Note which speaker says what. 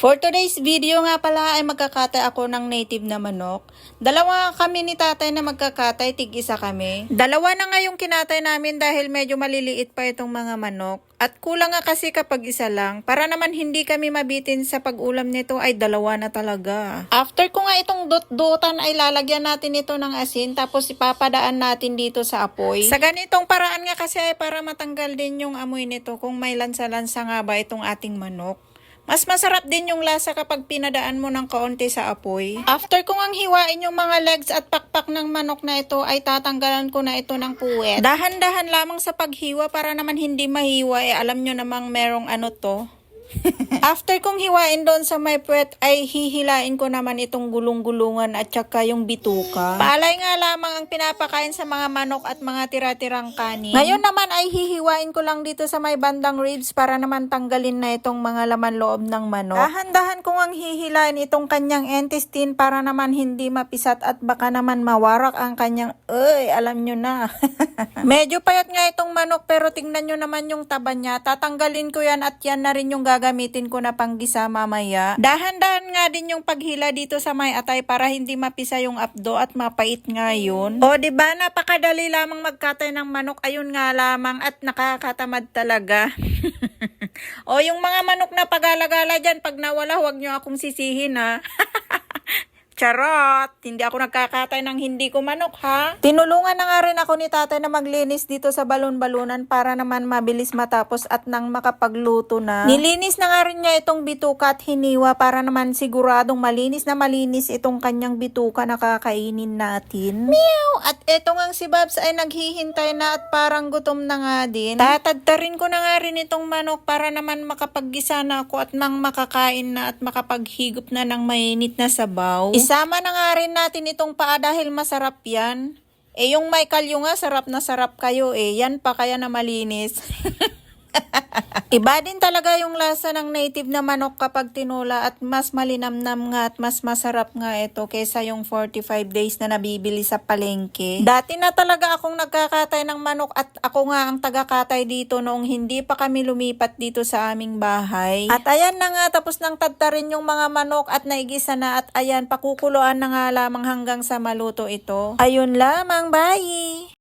Speaker 1: For today's video nga pala ay magkakatay ako ng native na manok. Dalawa kami ni tatay na magkakatay, tig isa kami. Dalawa na nga kinatay namin dahil medyo maliliit pa itong mga manok. At kulang nga kasi kapag isa lang. Para naman hindi kami mabitin sa pag-ulam nito ay dalawa na talaga. After ko nga itong dot-dotan ay lalagyan natin ito ng asin tapos ipapadaan natin dito sa apoy. Sa ganitong paraan nga kasi ay para matanggal din yung amoy nito kung may lansa-lansa nga ba itong ating manok. Mas masarap din yung lasa kapag pinadaan mo ng kaunti sa apoy. After kong ang hiwain yung mga legs at pakpak ng manok na ito, ay tatanggalan ko na ito ng puwet. Dahan-dahan lamang sa paghiwa para naman hindi mahiwa, eh alam nyo namang merong ano to. After kong hiwain doon sa may puwet, ay hihilain ko naman itong gulong-gulungan at saka yung bituka. Paalay nga lamang ang pinapakain sa mga manok at mga tira-tirang kanin. Ngayon naman ay hihiwain ko lang dito sa may bandang ribs para naman tanggalin na itong mga laman loob ng manok. Dahan-dahan kong ang hihilain itong kanyang intestine para naman hindi mapisat at baka naman mawarak ang kanyang, ay, alam nyo na. Medyo payat nga itong manok pero tingnan nyo naman yung taba niya. Tatanggalin ko yan at yan na rin yung gagamitin ko na panggisa mamaya. Dahan-dahan nga din yung paghila dito sa may atay para hindi mapisa yung apdo at mapait nga yun. O ba napakadali lamang magkatay ng manok. Ayun nga lamang at nakakatamad talaga. o yung mga manok na pagalagala dyan, pag nawala, huwag nyo akong sisihin ha. Charot! Hindi ako nagkakatay ng hindi ko manok, ha? Tinulungan na nga rin ako ni tatay na maglinis dito sa balon-balunan para naman mabilis matapos at nang makapagluto na. Nilinis na nga rin niya itong bituka at hiniwa para naman siguradong malinis na malinis itong kanyang bituka na kakainin natin. Meow! At eto nga si Babs ay naghihintay na at parang gutom na nga din. Tatadtarin ko na nga rin itong manok para naman makapaggisa na ako at nang makakain na at makapaghigop na ng mainit na sabaw. Isama na nga rin natin itong paa dahil masarap yan. Eh yung may kalyo nga, sarap na sarap kayo eh. Yan pa kaya na malinis. Iba din talaga yung lasa ng native na manok kapag tinula at mas malinamnam nga at mas masarap nga ito kaysa yung 45 days na nabibili sa palengke. Dati na talaga akong nagkakatay ng manok at ako nga ang tagakatay dito noong hindi pa kami lumipat dito sa aming bahay. At ayan na nga tapos nang tadtarin yung mga manok at naigisa na at ayan pakukuluan na nga lamang hanggang sa maluto ito. Ayun lamang, bye!